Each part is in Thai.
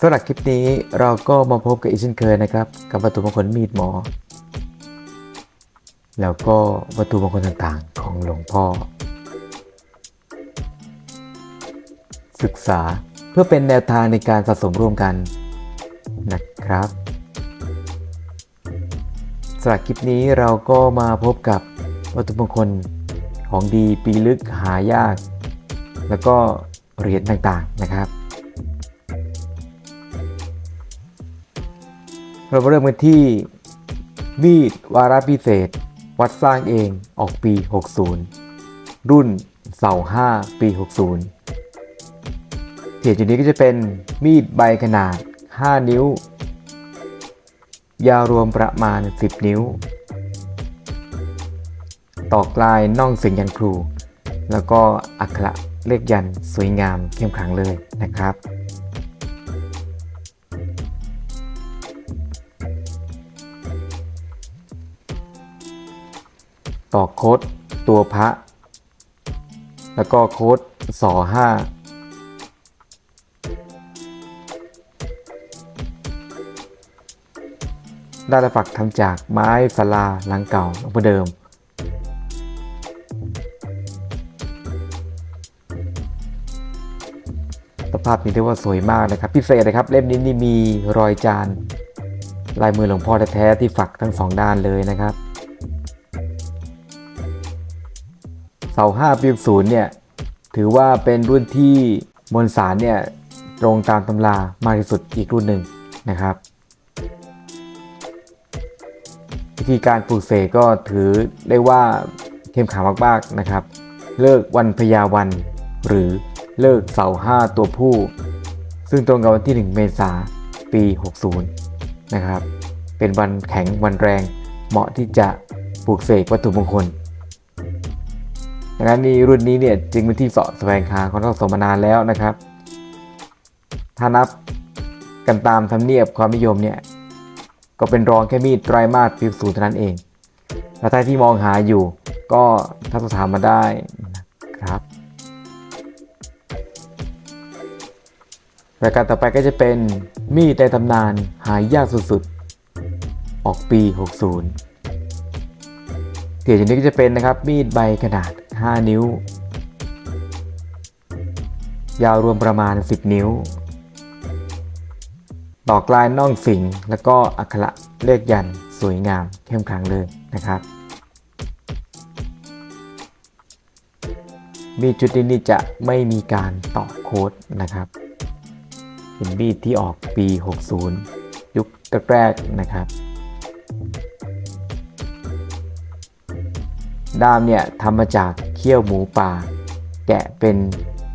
สำหรับคลิปนี้เราก็มาพบกับอีกเช่นเคยนะครับ กับวัตถุมงคลมีดหมอ แล้วก็วัตถุมงคลต่างๆ ของหลวงพ่อ ศึกษาเพื่อเป็นแนวทางในการสะสมร่วมกันนะครับสำหรับคลิปนี้เราก็มาพบกับวัตถุมงคลของดีปีลึกหายาก แล้วก็เหรียญต่างๆนะครับ เรามาเริ่มกันที่มีดวาระพิเศษ วัดสร้างเองออกปี 60 รุ่นเสา5ปี 60เหตุจุดนี้ก็จะเป็นมีดใบขนาด 5 นิ้ว ยาวรวมประมาณ 10 นิ้ว ตอกลายน่องเสียงยันครู แล้วก็อักขระเลขยันสวยงามเข้มขังเลยนะครับ ต่อโค้ดตัวพระ แล้วก็โค้ดสอห้าได้ระฝักทำจากไม้สลาหลังเก่าหลวงพ่อเดิม สภาพนี้เรียกว่าสวยมากนะครับ พิเศษนะครับ เล่มนี้นี่มีรอยจาน ลายมือหลวงพ่อแท้ๆที่ฝักทั้งสองด้านเลยนะครับ เสา5ปี60เนี่ยถือว่าเป็นรุ่นที่มวลสารเนี่ยตรงตามตำรามากที่สุดอีกรุ่นหนึ่งนะครับ วิธีการปลูกเสกก็ถือได้ว่าเข้มขลังมากๆนะครับ เลิกวันพยาวัน หรือเลิกเสา5ตัวผู้ ซึ่งตรงกับวันที่ 1 เมษาปี 60 นะครับ เป็นวันแข็งวันแรงเหมาะที่จะปลูกเสกวัตถุมงคล ดังนั้นนี่รุ่นนี้เนี่ยจึงเป็นที่เสาะแสวงหาของนักสมมานานแล้วนะครับ ถ้านับกันตามธรรมเนียบความนิยมเนี่ยก็เป็นรองแค่มีดไตรมาสปีศูนย์เท่านั้นเองแล้วถ้าที่มองหาอยู่ก็ทักสอบถามมาได้นะครับรายการต่อไปก็จะเป็นมีดในตำนานหายากสุดๆ ออกปี 60เตี๋ยชนิดก็จะเป็นนะครับมีดใบขนาด 5 นิ้ว ยาวรวมประมาณ 10 นิ้วตอกลายน่องสิงแล้วก็อักขระเลขยันสวยงามเข้มขลังเลยนะครับ มีจุดนี้จะไม่มีการต่อโค้ดนะครับเป็นมีดที่ออกปี 60 ยุคแรกๆนะครับ ด้ามเนี่ยทำมาจากเขี้ยวหมูป่า แกะเป็น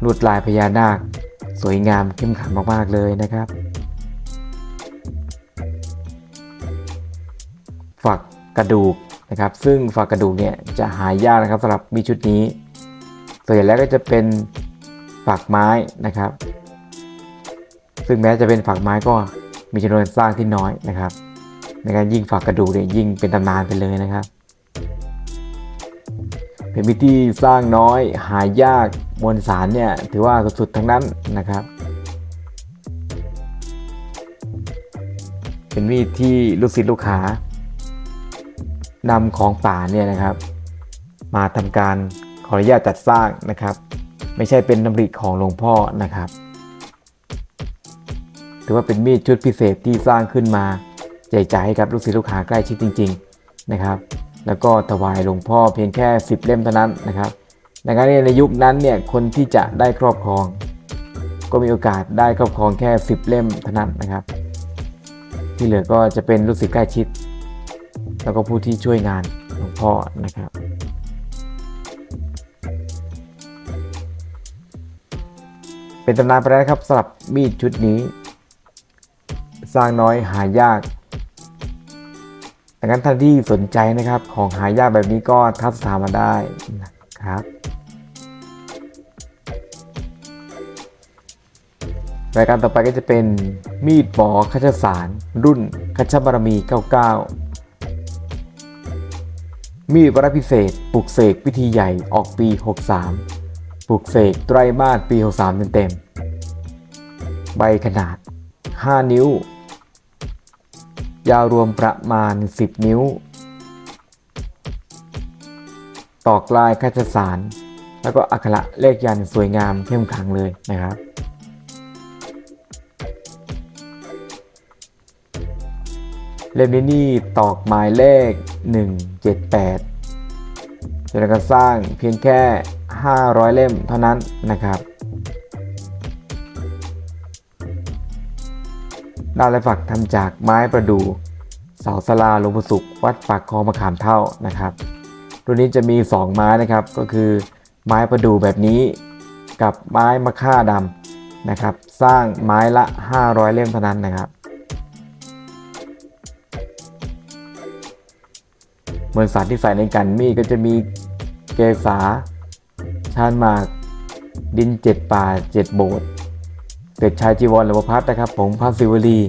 ลวดลายพญานาค สวยงามเข้มขังมากๆเลยนะครับ ฝักกระดูกนะครับ ซึ่งฝักกระดูกเนี่ยจะหายากนะครับสำหรับมีชุดนี้ ส่วนใหญ่แล้วก็จะเป็นฝักไม้นะครับ ซึ่งแม้จะเป็นฝักไม้ก็มีจำนวนสร้างที่น้อยนะครับ ในการยิ่งฝักกระดูกเนี่ยยิ่งเป็นตำนานไปเลยนะครับ เป็นมีดที่สร้างน้อยหายากมวลสารเนี่ยถือว่าสุดๆทั้งนั้นนะครับเป็นมีดที่ลูกศิษย์ลูกหานำของป่าเนี่ยนะครับ มาทำการขออนุญาตจัดสร้างนะครับ ไม่ใช่เป็นดำริของหลวงพ่อนะครับ ถือว่าเป็นมีดชุดพิเศษที่สร้างขึ้นมาใหญ่ใจให้กับลูกศิษย์ลูกหาใกล้ชิดจริง ๆนะครับ แล้วก็ถวายหลวงพ่อเพียงแค่ 10 เล่มเท่านั้นนะครับดังนั้นในยุคนั้นเนี่ยคนที่จะได้ครอบครอง ก็มีโอกาสได้ครอบครองแค่ 10 เล่มเท่านั้นนะครับ ที่เหลือก็จะเป็นลูกศิษย์ใกล้ชิด แล้วก็ผู้ที่ช่วยงานหลวงพ่อนะครับเป็นตำนานไปแล้วครับสำหรับมีดชุดนี้ สร้างน้อยหายาก ดังนั้นท่านที่สนใจนะครับของหายากแบบนี้ก็ทักถามมาได้นะครับ รายการต่อไปก็จะเป็นมีดหมอคัชสาร รุ่นคัชบารมี 99 มีดวรพิเศษปลุกเสกพิธีใหญ่ออกปี 63 ปลุกเสกไตรมาสปี 63 เต็มๆใบขนาด 5 นิ้ว ยาวรวมประมาณ 10 นิ้ว ตอกลายคัชสาร แล้วก็อักขระเลขยันสวยงามเข้มขลังเลยนะครับ เล่มนี้นี่ตอกหมายเลข 178 จะการสร้างเพียงแค่ 500 เล่มเท่านั้นนะครับ ด้านและฝักทำจากไม้ประดู่เสาสลาลงปู่สุขวัดปากคลองมะขามเท่านะครับรุ่นนี้จะมี 2 ไม้นะครับก็คือไม้ประดู่แบบนี้กับไม้มะค่าดำนะครับ สร้างไม้ละ 500 เล่มเท่านั้นนะครับ เหมวลสารที่ใส่ในกันมีก็จะมีเกษาชานหมาก ดินเจ็ดป่าเจ็ดโบสถ์ เศษชายจีวรหลวงพ่อพัดนะครับผงพระศิวลี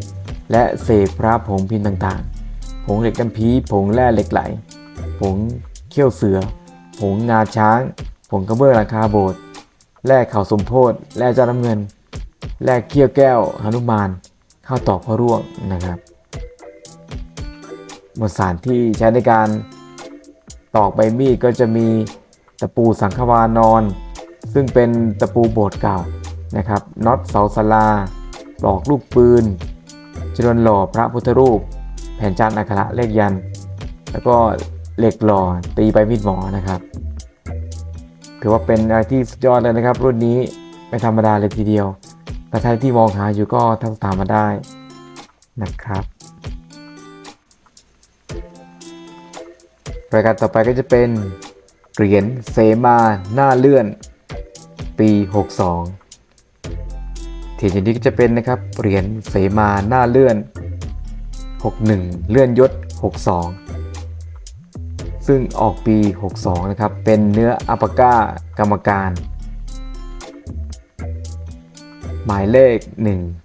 และเศษพระผงพิมพ์ต่างๆ ผงเหล็กน้ำพีผงแร่เหล็กไหล ผงเขี้ยวเสือ ผงงาช้าง ผงกระเบื้องหลังคาโบสถ์แร่เข่าสมโพธิแร่เจ้าน้ำเงิน แร่เขี้ยวแก้วหนุมาน ข้าวตอกพระร่วงนะครับมวลสารที่ใช้ในการตอกใบมีดก็จะมีตะปูสังขวานอน ซึ่งเป็นตะปูโบสถ์เก่า นะครับน็อตเสาสลาหลอกลูกปืนจรวนหล่อพระพุทธรูป แผ่นจานอักขระเลขยัน แล้วก็เหล็กหล่อตีใบมีดหมอนะครับ ถือว่าเป็นอะไรที่สุดยอดเลยนะครับ รุ่นนี้ไม่ธรรมดาเลยทีเดียวแต่ท่านที่มองหาอยู่ก็ทักถามมาได้นะครับรายการต่อไปก็จะเป็นเหรียญเสมาหน้าเลื่อน ปี 62 ทีนี้ก็จะเป็นนะครับเหรียญเสมาหน้าเลื่อน 61 เลื่อนยศ 62 ซึ่งออกปี 62 นะครับ เป็นเนื้ออัปก้ากรรมการ หมายเลข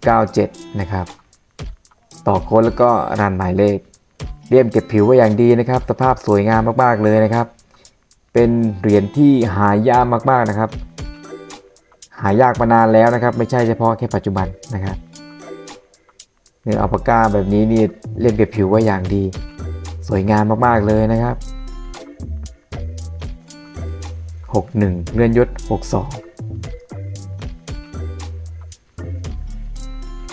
197 นะครับ ต่อโค้ดแล้วก็รันหมายเลขเลี่ยมเก็บผิวไว้อย่างดีนะครับ สภาพสวยงามมากๆเลยนะครับ เป็นเหรียญที่หายากมากๆนะครับ หายากมานานแล้วนะครับ ไม่ใช่เฉพาะแค่ปัจจุบันนะครับเนื้ออัลปาก้าแบบนี้นี่เลี่ยมเก็บผิวไว้อย่างดี สวยงามมากๆเลยนะครับ 61 เลื่อนยศ 62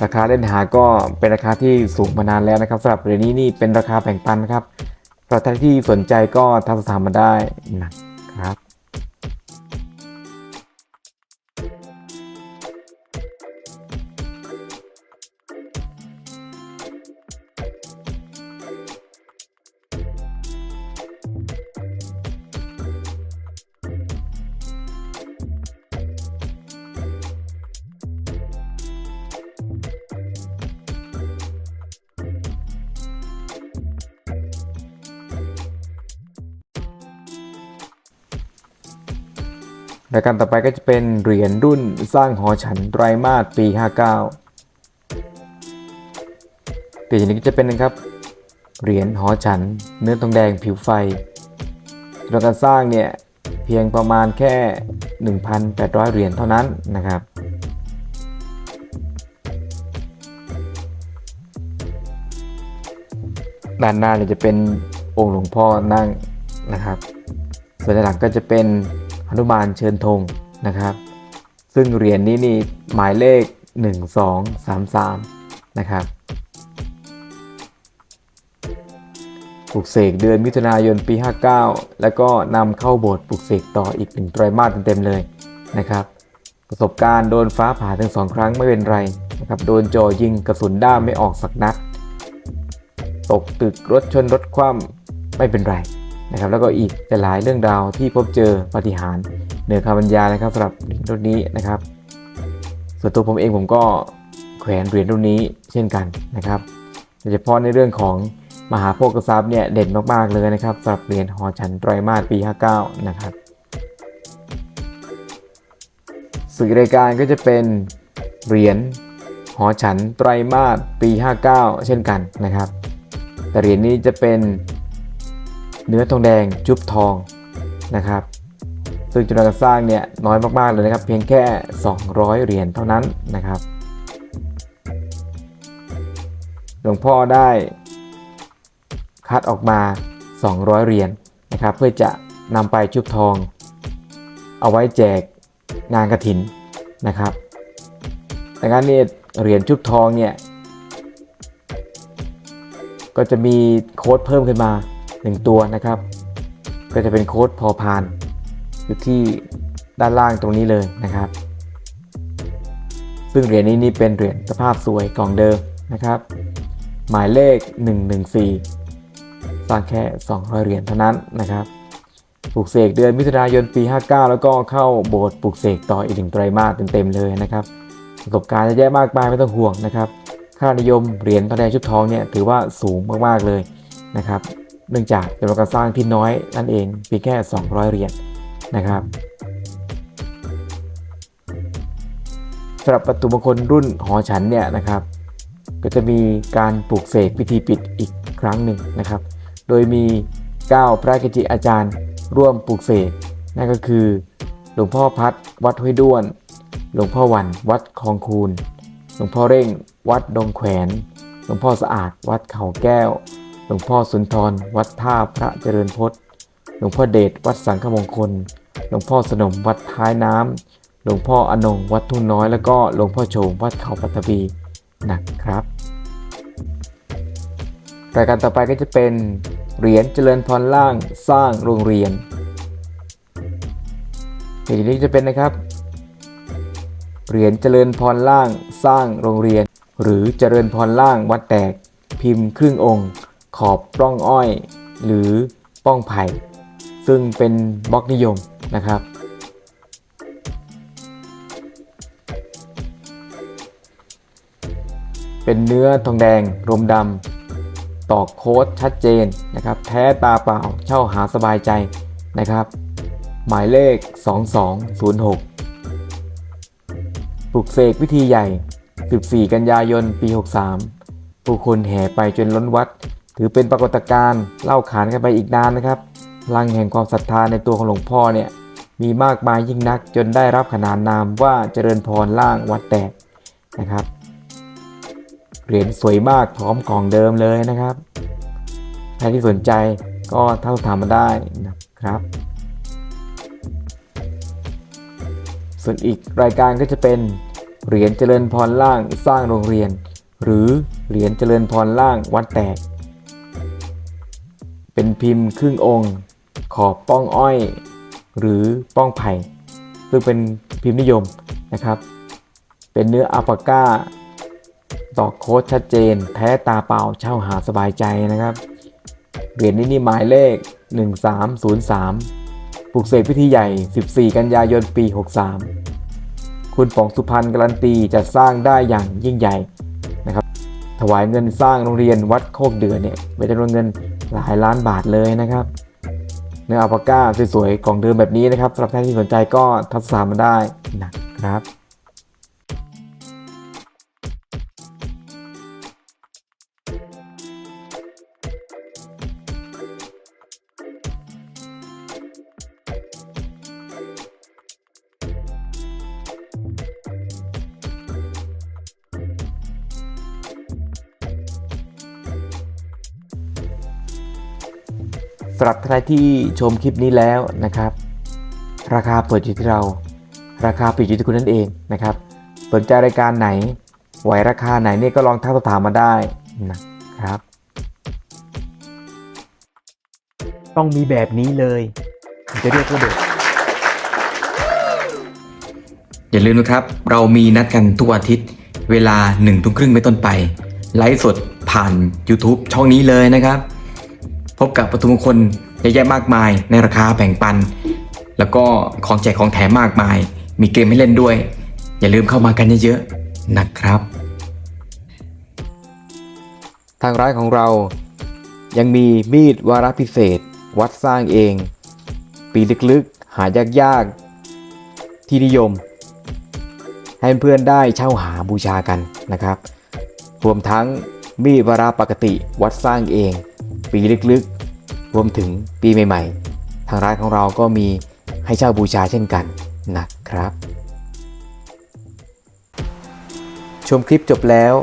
ราคาเล่นหาก็เป็นราคาที่สูงมานานแล้วนะครับสำหรับเหรียญนี้นี่เป็นราคาแบ่งปันนะครับสำหรับท่านที่สนใจก็ทักสอบถามมาได้นะ รายการต่อไปก็จะเป็นเหรียญรุ่นสร้างหอฉันไตรมาสปี 59ตีนี้ก็จะเป็นนะครับเหรียญหอฉันเนื้อทองแดงผิวไฟเราการสร้างเนี่ยเพียงประมาณแค่ 1,800 เหรียญเท่านั้นนะครับด้านหน้าเนี่ยจะเป็นองค์หลวงพ่อนั่งนะครับ ส่วนด้านหลังก็จะเป็น นุมานเชิญธงนะครับ ซึ่งเหรียญนี้นี่หมายเลข 1233 นะครับปลุกเสกเดือนมิถุนายนปี 59 แล้วก็นำเข้าโบสถ์ปลุกเสกต่ออีกหนึ่งไตรมาสเต็มๆเลยนะครับ ประสบการณ์โดนฟ้าผ่าถึงสองครั้งไม่เป็นไรนะครับโดนจ่อยิงกระสุนด้ามไม่ออกสักนัด ตกตึกรถชนรถคว่ำไม่เป็นไร นะครับแล้วก็อีกหลายเรื่องราวที่พบเจอปฏิหารเหนือคำบรรยายนะครับสำหรับเหรียญรุ่นนี้นะครับ ส่วนตัวผมเองผมก็แขวนเหรียญรุ่นนี้เช่นกันนะครับโดยเฉพาะในเรื่องของมหาโภคทรัพย์เนี่ยเด่นมากๆเลยนะครับสำหรับเหรียญหอฉันไตรมาสปี 59 นะครับสื่อรายการก็จะเป็นเหรียญหอฉันไตรมาสปี 59 เช่นกันนะครับแต่เหรียญนี้จะเป็น เนื้อทองแดงจุบทองนะครับ ซึ่งจำนวนการสร้างเนี่ยน้อยมากๆเลยนะครับ เพียงแค่ 200 เหรียญเท่านั้นนะครับ หลวงพ่อได้คัดออกมา 200 เหรียญนะครับ เพื่อจะนำไปชุบทอง เอาไว้แจกงานกระถินนะครับดังนั้นเนี่ยเหรียญชุบทองเนี่ยก็จะมีโค้ดเพิ่มขึ้นมา 1 ตัวนะครับ ก็จะเป็นโค้ดพอพาน อยู่ที่ด้านล่างตรงนี้เลยนะครับ ซึ่งเหรียญนี้นี่เป็นเหรียญสภาพสวยกล่องเดิมนะครับ หมายเลข 114 สร้างแค่ 200 เหรียญเท่านั้นนะครับปลูกเสกเดือนมิถุนายนปี 59 แล้วก็เข้าโบสถ์ปลูกเสกต่ออีกหนึ่งไตรมาสเต็มๆเลยนะครับประสบการณ์จะแย่มากมายไม่ต้องห่วงนะครับ ค่านิยมเหรียญทองแดงชุดทองเนี่ยถือว่าสูงมากๆเลยนะครับ เนื่องจากจำนวนการสร้างที่น้อยนั่นเองเพียงแค่ 200 เหรียญนะครับสำหรับประตูมงคลรุ่นหอฉันเนี่ยนะครับ ก็จะมีการปลูกเสกพิธีปิดอีกครั้งหนึ่งนะครับ โดยมี 9 พระกิจิอาจารย์ร่วมปลูกเสกนั่นก็คือ หลวงพ่อพัดวัดห้วยด้วน หลวงพ่อวันวัดคลองคูนหลวงพ่อเร่ง วัดดงแขวน หลวงพ่อสะอาด วัดเขาแก้ว หลวงพ่อสุนทร วัดท่าพระเจริญพจน์หลวงพ่อเดช วัดสังฆมงคล หลวงพ่อสนม วัดท้ายน้ำหลวงพ่ออนง วัดทุ่งน้อย แล้วก็หลวงพ่อโฉม วัดเขาปัตตบีนะครับ รายการต่อไปก็จะเป็นเหรียญเจริญพรล่างสร้างโรงเรียนเหรียญนี้จะเป็นนะครับ เหรียญเจริญพรล่างสร้างโรงเรียน หรือเจริญพรล่างวัดแตกพิมพ์ครึ่งองค์ ขอบปล้องอ้อย หรือป้องไผ่ซึ่งเป็นบล็อกนิยมนะครับ เป็นเนื้อทองแดงรมดำตอกโค้ดชัดเจนนะครับ แท้ตาเปล่าเช่าหาสบายใจนะครับ หมายเลข 2206 ปลุกเสกพิธีใหญ่ 14 กันยายน ปี 63 ผู้คนแห่ไปจนล้นวัด ถือเป็นปรากฏการณ์เล่าขานกันไปอีกนานนะครับพลังแห่งความศรัทธาในตัวของหลวงพ่อเนี่ยมีมากมายยิ่งนักจนได้รับขนานนามว่าเจริญพรล่างวัดแตกนะครับเหรียญสวยมากพร้อมกล่องเดิมเลยนะครับใครที่สนใจก็เท่าทำมาได้นะครับ ส่วนอีกรายการก็จะเป็นเหรียญเจริญพรล่างสร้างโรงเรียน หรือเหรียญเจริญพรล่างวัดแตก เป็นพิมพ์ครึ่งองค์ ขอบป้องอ้อย หรือป้องไผ่ซึ่งเป็นพิมพ์นิยมนะครับ เป็นเนื้ออัลปาก้าตอกโค้ดชัดเจนแท้ตาเปล่าเช่าหาสบายใจนะครับเหรียญนี้นี่หมายเลข 1303 ปลุกเสกพิธีใหญ่ 14 กันยายน ปี 63 คุณป๋องสุพรรณการันตีจะสร้างได้อย่างยิ่งใหญ่นะครับ ถวายเงินสร้างโรงเรียนวัดโคกเดือเนี่ยเป็นจำนวนเงิน หลายล้านบาทเลยนะครับเนื้ออัลปาก้าสวยๆกล่องเดิมแบบนี้นะครับสำหรับท่านที่สนใจก็ทักสามมาได้นะครับ หรับใครที่ชมคลิปนี้แล้วนะครับ ราคาเปิดอยู่ที่เรา ราคาปิดอยู่ที่คุณนั่นเองนะครับ สนใจรายการไหน ไหวราคาไหนเนี่ยก็ลองทักสอบถามมาได้นะครับ ต้องมีแบบนี้เลยถึงจะเรียกว่าเด็กอย่าลืมนะครับ เรามีนัดกันทุกอาทิตย์เวลา1นึ่งทุ่มครึ่งเป็นต้นไป ไลฟ์สดผ่าน YouTube ช่องนี้เลยนะครับ พบกับวัตถุมงคลเยอะแยะมากมาย ในราคาแบ่งปัน แล้วก็ของแจกของแถมมากมาย มีเกมให้เล่นด้วย อย่าลืมเข้ามากันเยอะๆนะครับ ทางร้านของเรายังมีมีดวาระพิเศษ วัดสร้างเอง ปีลึกๆ หายากๆ ที่นิยม ให้เพื่อนได้เช่าหาบูชากันนะครับ รวมทั้งมีดวาระปกติวัดสร้างเอง ปีลึกๆ รวมถึงปีใหม่ๆ ทางร้านของเราก็มีให้เช่าบูชาเช่นกันนะครับ ชมคลิปจบแล้ว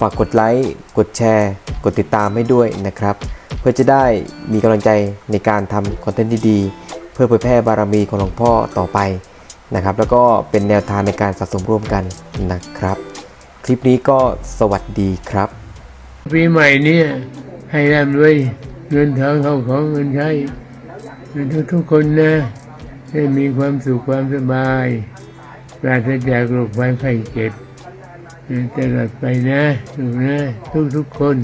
ฝากกดไลค์กดแชร์ กดติดตามให้ด้วยนะครับ เพื่อจะได้มีกำลังใจในการทำคอนเทนต์ดีๆ เพื่อเผยแพร่บารมีของหลวงพ่อต่อไปนะครับ แล้วก็เป็นแนวทางในการสะสมร่วมกันนะครับ คลิปนี้ก็สวัสดีครับปีใหม่เนี่ย ให้ร่ำรวยเงินทองเข้าของเงินใช้ทุกทุกๆคนนะให้มีความสุขความสบายปราศจากโรคภัยไข้เจ็บตลอดไปนะถูกนะทุกทุกๆคน